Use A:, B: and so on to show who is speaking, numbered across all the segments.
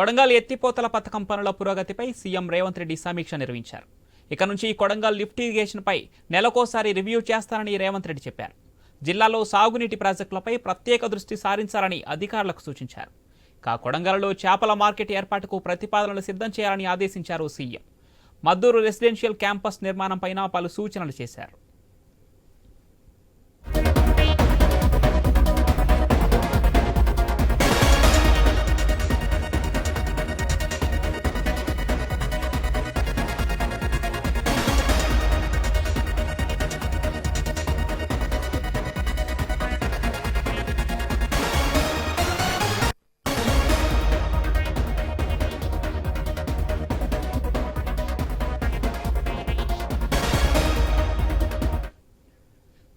A: కొడంగల్ ఎత్తిపోతల పథకం పనుల పురోగతిపై సీఎం రేవంత్ రెడ్డి సమీక్ష నిర్వహించారు. ఇక నుంచి కొడంగల్ లిఫ్ట్ ఇరిగేషన్పై నెలకోసారి రివ్యూ చేస్తారని రేవంత్ రెడ్డి చెప్పారు. జిల్లాలో సాగునీటి ప్రాజెక్టులపై ప్రత్యేక దృష్టి సారించాలని అధికారులకు సూచించారు. ఇక కొడంగల్లో చేపల మార్కెట్ ఏర్పాటుకు ప్రతిపాదనలు సిద్ధం చేయాలని ఆదేశించారు సీఎం. మద్దూరు రెసిడెన్షియల్ క్యాంపస్ నిర్మాణంపైన పలు సూచనలు చేశారు.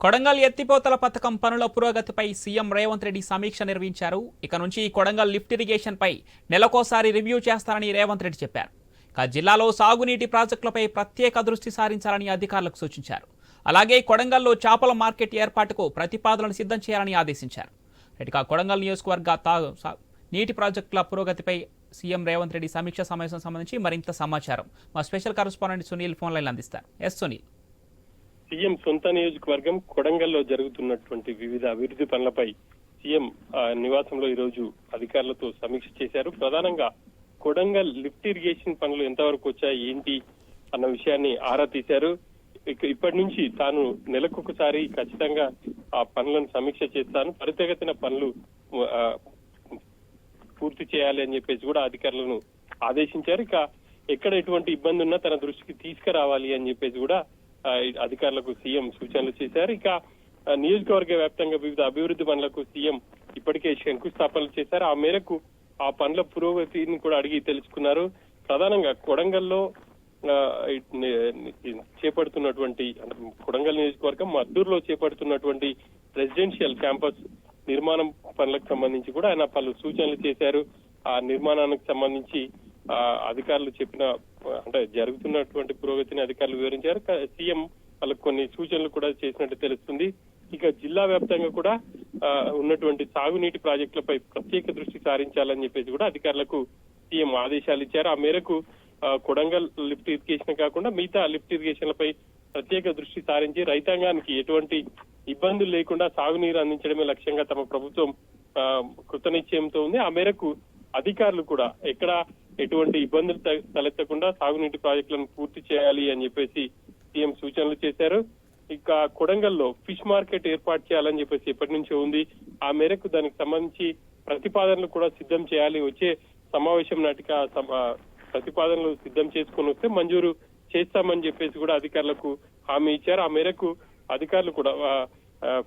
A: కొడంగల్ ఎత్తిపోతల పథకం పనుల పురోగతిపై సీఎం రేవంత్ రెడ్డి సమీక్ష నిర్వహించారు. ఇక నుంచి కొడంగల్ లిఫ్ట్ ఇరిగేషన్పై నెలకోసారి రివ్యూ చేస్తారని రేవంత్ రెడ్డి చెప్పారు. ఇక జిల్లాలో సాగునీటి ప్రాజెక్టులపై ప్రత్యేక దృష్టి సారించాలని అధికారులకు సూచించారు. అలాగే కొడంగల్లో చేపల మార్కెట్ ఏర్పాటుకు ప్రతిపాదనలు సిద్ధం చేయాలని ఆదేశించారు. ఇక కొడంగల్ నియోజకవర్గ తా- నీటి ప్రాజెక్టుల పురోగతిపై సీఎం రేవంత్ రెడ్డి సమీక్ష సమావేశం సంబంధించి మరింత సమాచారం మా special correspondent Sunil phone line అందిస్తారు. ఎస్ సునీల్.
B: సీఎం సొంత నియోజకవర్గం కొడంగల్లో జరుగుతున్నటువంటి వివిధ అభివృద్ధి పనులపై సీఎం ఆ, నివాసంలో ఈ రోజు అధికారులతో సమీక్ష చేశారు. ప్రధానంగా కొడంగల్ లిఫ్ట్ ఇరిగేషన్ పనులు ఎంతవరకు వచ్చాయి ఏంటి అన్న విషయాన్ని ఆరా తీశారు. ఇక ఇప్పటి నుంచి తాను నెలకొకసారి ఖచ్చితంగా ఆ పనులను సమీక్ష చేస్తాను. పరితగతిన పనులు పూర్తి చేయాలి అని చెప్పేసి కూడా అధికారులను ఆదేశించారు. ఇక ఎక్కడ ఎటువంటి ఇబ్బంది ఉన్నా తన దృష్టికి తీసుకురావాలి అని చెప్పేసి కూడా అధికారులకు సీఎం సూచనలు చేశారు. ఇక నియోజకవర్గ వ్యాప్తంగా వివిధ అభివృద్ధి పనులకు సీఎం ఇప్పటికే శంకుస్థాపనలు చేశారు. ఆ మేరకు ఆ పనుల పురోగతిని కూడా అడిగి తెలుసుకున్నారు. ప్రధానంగా కొడంగల్లో ఆ, చేపడుతున్నటువంటి కొడంగల్ నియోజకవర్గం మద్దూరులో చేపడుతున్నటువంటి రెసిడెన్షియల్ క్యాంపస్ నిర్మాణం పనులకు సంబంధించి కూడా ఆయన పలు సూచనలు చేశారు. ఆ నిర్మాణానికి సంబంధించి ఆ అధికారులు చెప్పిన అంటే జరుగుతున్నటువంటి పురోగతిని అధికారులు వివరించారు. సీఎం వాళ్ళకు కొన్ని సూచనలు కూడా చేసినట్టు తెలుస్తుంది. ఇక జిల్లా వ్యాప్తంగా కూడా ఆ, ఉన్నటువంటి సాగునీటి ప్రాజెక్టులపై ప్రత్యేక దృష్టి సారించాలని చెప్పేసి కూడా అధికారులకు సీఎం ఆదేశాలు ఇచ్చారు. ఆ మేరకు ఆ, కొడంగల్ లిఫ్ట్ ఇరిగేషన్ కాకుండా మిగతా లిఫ్ట్ ఇరిగేషన్లపై ప్రత్యేక దృష్టి సారించి రైతాంగానికి ఎటువంటి ఇబ్బందులు లేకుండా సాగునీరు అందించడమే లక్ష్యంగా తమ ప్రభుత్వం ఆ, కృతనిశ్చయంతో ఉంది. ఆ మేరకు అధికారులు కూడా ఎక్కడ ఎటువంటి ఇబ్బందులు తలెత్తకుండా సాగునీటి ప్రాజెక్టులను పూర్తి చేయాలి అని చెప్పేసి సీఎం సూచనలు చేశారు. ఇక కొడంగల్లో ఫిష్ మార్కెట్ ఏర్పాటు చేయాలని చెప్పేసి ఎప్పటి నుంచో ఉంది. ఆ మేరకు దానికి సంబంధించి ప్రతిపాదనలు కూడా సిద్ధం చేయాలి. వచ్చే సమావేశం నాటికి ప్రతిపాదనలు సిద్ధం చేసుకొని వస్తే మంజూరు చేస్తామని చెప్పేసి కూడా అధికారులకు హామీ ఇచ్చారు. ఆ మేరకు అధికారులు కూడా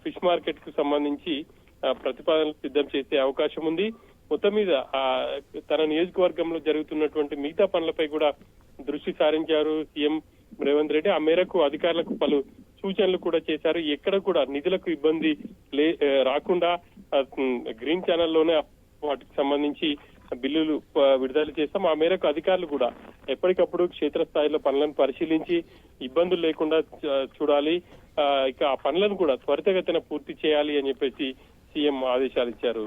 B: ఫిష్ మార్కెట్కు సంబంధించి ప్రతిపాదనలు సిద్ధం చేసే అవకాశం ఉంది. మొత్తం మీద ఆ, తన నియోజకవర్గంలో జరుగుతున్నటువంటి మిగతా పనులపై కూడా దృష్టి సారించారు సీఎం రేవంత్ రెడ్డి. ఆ మేరకు అధికారులకు పలు సూచనలు కూడా చేశారు. ఎక్కడ కూడా నిధులకు ఇబ్బంది లే రాకుండా గ్రీన్ ఛానల్లోనే వాటికి సంబంధించి బిల్లులు విడుదల చేస్తాం. ఆ మేరకు అధికారులు కూడా ఎప్పటికప్పుడు క్షేత్రస్థాయిలో పనులను పరిశీలించి ఇబ్బందులు లేకుండా చూడాలి. ఆ, ఇక ఆ పనులను కూడా త్వరితగతిన పూర్తి చేయాలి అని చెప్పేసి సీఎం ఆదేశాలు ఇచ్చారు.